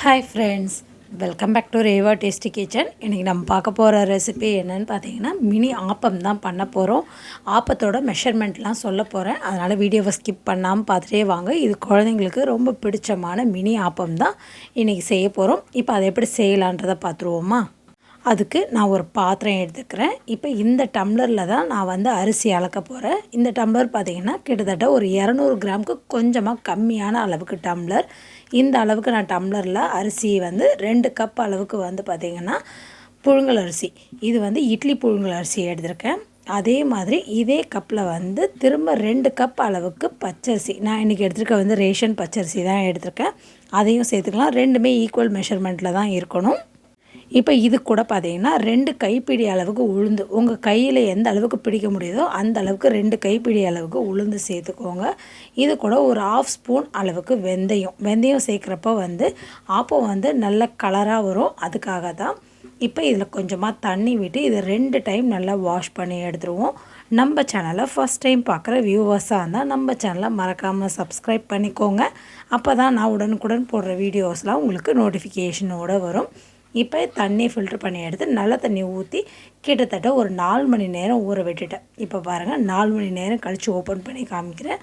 Hi friends welcome back to Reva tasty kitchen இன்றைக்கி நம்ம பார்க்க போகிற ரெசிபி என்னென்னு பார்த்தீங்கன்னா மினி ஆப்பம் தான் பண்ண போகிறோம் ஆப்பத்தோட மெஷர்மெண்ட்லாம் சொல்ல போகிறேன் அதனால் வீடியோவை ஸ்கிப் பண்ணாமல் பார்த்துட்டே வாங்க. இது குழந்தைங்களுக்கு ரொம்ப பிடிச்சமான மினி ஆப்பம் தான் இன்றைக்கி செய்ய போகிறோம் இப்போ அதை எப்படி செய்யலான்றதை பார்த்துருவோமா? அதுக்கு நான் ஒரு பாத்திரம் எடுத்துக்கிறேன். இப்போ இந்த டம்ளரில் தான் நான் வந்து அரிசி அளக்க போகிறேன் இந்த டம்ளர் பார்த்திங்கன்னா கிட்டத்தட்ட ஒரு இரநூறு கிராமுக்கு கொஞ்சமாக கம்மியான அளவுக்கு டம்ளர். இந்த அளவுக்கு நான் டம்ளரில் அரிசி வந்து ரெண்டு கப் அளவுக்கு வந்து பார்த்திங்கன்னா புழுங்கல் அரிசி. இது வந்து இட்லி புழுங்கல் அரிசி எடுத்திருக்கேன். அதே மாதிரி இதே கப்பில் வந்து திரும்ப ரெண்டு கப் அளவுக்கு பச்சரிசி. நான் இன்றைக்கி எடுத்துருக்க வந்து ரேஷன் பச்சரிசி தான் எடுத்திருக்கேன். அதையும் சேர்த்துக்கலாம். ரெண்டுமே ஈக்குவல் மெஷர்மெண்ட்டில் தான் இருக்கணும். இப்போ இது கூட பார்த்தீங்கன்னா ரெண்டு கைப்பிடி அளவுக்கு உளுந்து. உங்கள் கையில் எந்த அளவுக்கு பிடிக்க முடியுதோ அந்த அளவுக்கு ரெண்டு கைப்பிடி அளவுக்கு உளுந்து சேர்த்துக்கோங்க. இது கூட ஒரு ஆஃப் ஸ்பூன் அளவுக்கு வெந்தயம். வெந்தயம் சேர்க்குறப்ப வந்து அப்போ வந்து நல்ல கலராக வரும். அதுக்காக தான் இப்போ இதில் கொஞ்சமாக தண்ணி விட்டு இதை ரெண்டு டைம் நல்லா வாஷ் பண்ணி எடுத்துருவோம். நம்ம சேனலை ஃபஸ்ட் டைம் பார்க்குற வியூவர்ஸாக இருந்தால் நம்ம சேனலை மறக்காமல் சப்ஸ்கிரைப் பண்ணிக்கோங்க. அப்போ தான் நான் உடனுக்குடன் போடுற வீடியோஸ்லாம் உங்களுக்கு நோட்டிஃபிகேஷனோடு வரும். இப்போ தண்ணி ஃபில்ட்ரு பண்ணி எடுத்து நல்ல தண்ணி ஊற்றி கிட்டத்தட்ட ஒரு நாலு மணி நேரம் ஊற விட்டுட்டேன். இப்போ பாருங்கள் நாலு மணி நேரம் கழித்து ஓப்பன் பண்ணி காமிக்கிறேன்.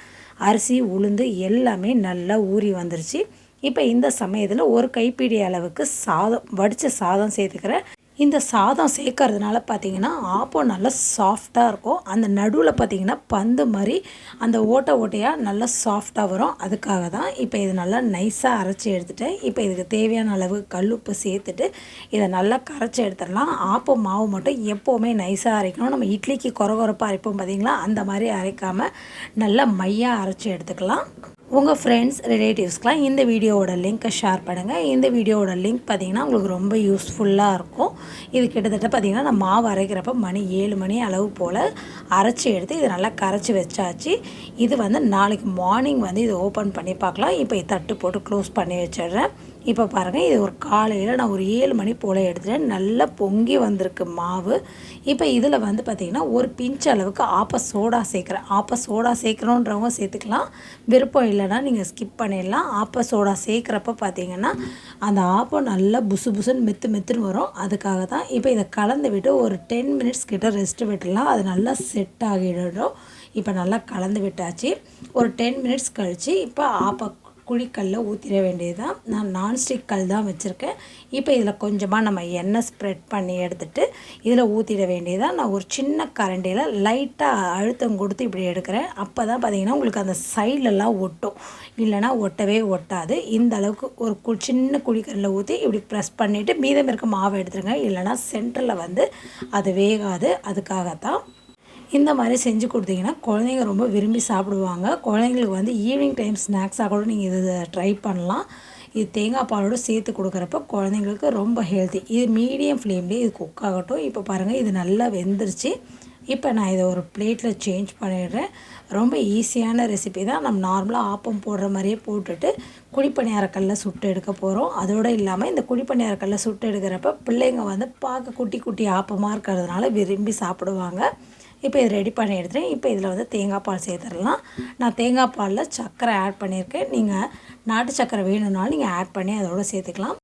அரிசி உளுந்து எல்லாமே நல்லா ஊறி வந்துருச்சு. இப்போ இந்த சமயத்தில் ஒரு கைப்பிடி அளவுக்கு சாதம் வடித்த சாதம் சேர்த்துக்கிறேன். இந்த சாதம் சேர்க்கறதுனால பார்த்திங்கன்னா ஆப்பம் நல்லா சாஃப்டாக இருக்கும். அந்த நடுவில் பார்த்திங்கன்னா பந்து மாதிரி அந்த ஓட்டை ஓட்டையாக நல்லா சாஃப்டாக வரும். அதுக்காக தான் இப்போ இது நல்லா நைஸாக அரைச்சி எடுத்துகிட்டேன் இப்போ இதுக்கு தேவையான அளவு கல்லுப்பு சேர்த்துட்டு இதை நல்லா கரைச்சி எடுத்துடலாம். ஆப்பம் மாவு மட்டும் எப்போவுமே நைஸாக அரைக்கணும். நம்ம இட்லிக்கு குறகுறப்பாக அரைப்போம் பார்த்திங்களா? அந்த மாதிரி அரைக்காமல் நல்லா மையாக அரைச்சி எடுத்துக்கலாம். உங்கள் ஃப்ரெண்ட்ஸ் ரிலேட்டிவ்ஸ்க்கெலாம் இந்த வீடியோவோட லிங்க்கை ஷேர் பண்ணுங்கள் இந்த வீடியோவோட லிங்க் பார்த்திங்கன்னா உங்களுக்கு ரொம்ப யூஸ்ஃபுல்லாக இருக்கும். இது கிட்டத்தட்ட பார்த்திங்கன்னா நான் மாவு அரைக்கிறப்ப மணி ஏழு மணி அளவு போல் அரைச்சி எடுத்து இதை நல்லா கரைச்சி வச்சாச்சு. இது வந்து நாளைக்கு மார்னிங் வந்து இதை ஓப்பன் பண்ணி பார்க்கலாம். இப்போ தட்டு போட்டு க்ளோஸ் பண்ணி வச்சிடுறேன். இப்போ பாருங்கள் இது ஒரு காலையில் நான் ஒரு ஏழு மணி போல் எடுத்துட்டேன். நல்லா பொங்கி வந்திருக்கு மாவு. இப்போ இதில் வந்து பார்த்திங்கன்னா ஒரு பிஞ்ச் அளவுக்கு ஆப்ப சோடா சேர்க்குறேன். ஆப்ப சோடா சேர்க்குறோன்றவங்க சேர்த்துக்கலாம். விருப்பம் இல்லைன்னா நீங்கள் ஸ்கிப் பண்ணிடலாம். ஆப்ப சோடா சேர்க்குறப்ப பார்த்திங்கன்னா அந்த ஆப்பம் நல்லா புசு புசுன்னு மெத்து மெத்துன்னு வரும். அதுக்காக தான் இப்போ இதை கலந்து விட்டு ஒரு டென் மினிட்ஸ் கிட்ட ரெஸ்ட்டு விட்டுலாம் அது நல்லா செட் ஆகிடும் இப்போ நல்லா கலந்து விட்டாச்சு. ஒரு டென் மினிட்ஸ் கழித்து இப்போ ஆப்ப குழிக்கல்ல ஊற்றிட வேண்டியது தான் நான் நான்ஸ்டிக் கல் தான் வச்சுருக்கேன். இப்போ இதில் கொஞ்சமாக நம்ம எண்ணெய் ஸ்ப்ரெட் பண்ணி எடுத்துகிட்டு இதில் ஊற்றிட வேண்டியதாக நான் ஒரு சின்ன கரண்டியில் லைட்டாக அழுத்தம் கொடுத்து இப்படி எடுக்கிறேன். அப்போ தான் பார்த்திங்கன்னா உங்களுக்கு அந்த சைட்லலாம் ஒட்டும். இல்லைனா ஒட்டவே ஒட்டாது. இந்த அளவுக்கு ஒரு கு சின்ன குழிக்கல்லில் ஊற்றி இப்படி ப்ரெஸ் பண்ணிவிட்டு மீதம் இருக்க மாவை எடுத்துருங்க. இல்லைனா சென்டரில் வந்து அது வேகாது. அதுக்காகத்தான் இந்த மாதிரி செஞ்சு கொடுத்தீங்கன்னா குழந்தைங்க ரொம்ப விரும்பி சாப்பிடுவாங்க. குழந்தைங்களுக்கு வந்து ஈவினிங் டைம் ஸ்நாக்ஸாக கூட நீங்கள் இதை ட்ரை பண்ணலாம். இது தேங்காய் பாலோடு சேர்த்து கொடுக்குறப்ப குழந்தைங்களுக்கு ரொம்ப ஹெல்த்தி இது மீடியம் ஃப்ளேம்லேயே இது குக் ஆகட்டும். இப்போ பாருங்கள் இது நல்லா வெந்துருச்சு. இப்போ நான் இதை ஒரு பிளேட்டில் சேஞ்ச் பண்ணிடுறேன். ரொம்ப ஈஸியான ரெசிபி தான். நம்ம நார்மலாக ஆப்பம் போடுற மாதிரியே போட்டுட்டு குழிப்பணியாரக்கல்ல சுட்டு எடுக்க போகிறோம் அதோடு இல்லாமல் இந்த குழிப்பணியாரக்கல்ல சுட்டு எடுக்கிறப்ப பிள்ளைங்க வந்து பார்க்க குட்டி குட்டி ஆப்பமாக இருக்கிறதுனால விரும்பி சாப்பிடுவாங்க. இப்போ இது ரெடி பண்ணி எடுத்துகிறேன் இப்போ இதில் வந்து தேங்காய் பால் சேர்த்துடலாம். நான் தேங்காய் பாலில் சர்க்கரை ஆட் பண்ணியிருக்கேன். நீங்கள் நாட்டு சர்க்கரை வேணும்னாலும் நீங்கள் ஆட் பண்ணி அதோடு சேர்த்துக்கலாம்.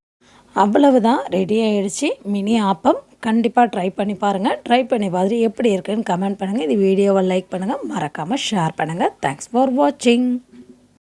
அவ்வளவு தான் ரெடி ஆகிடுச்சு மினி ஆப்பம். கண்டிப்பாக ட்ரை பண்ணி பாருங்கள் ட்ரை பண்ணி பார்த்துட்டு எப்படி இருக்குன்னு கமெண்ட் பண்ணுங்கள் இது வீடியோவை லைக் பண்ணுங்கள் மறக்காமல் ஷேர் பண்ணுங்கள் தேங்க்ஸ் ஃபார் வாட்சிங்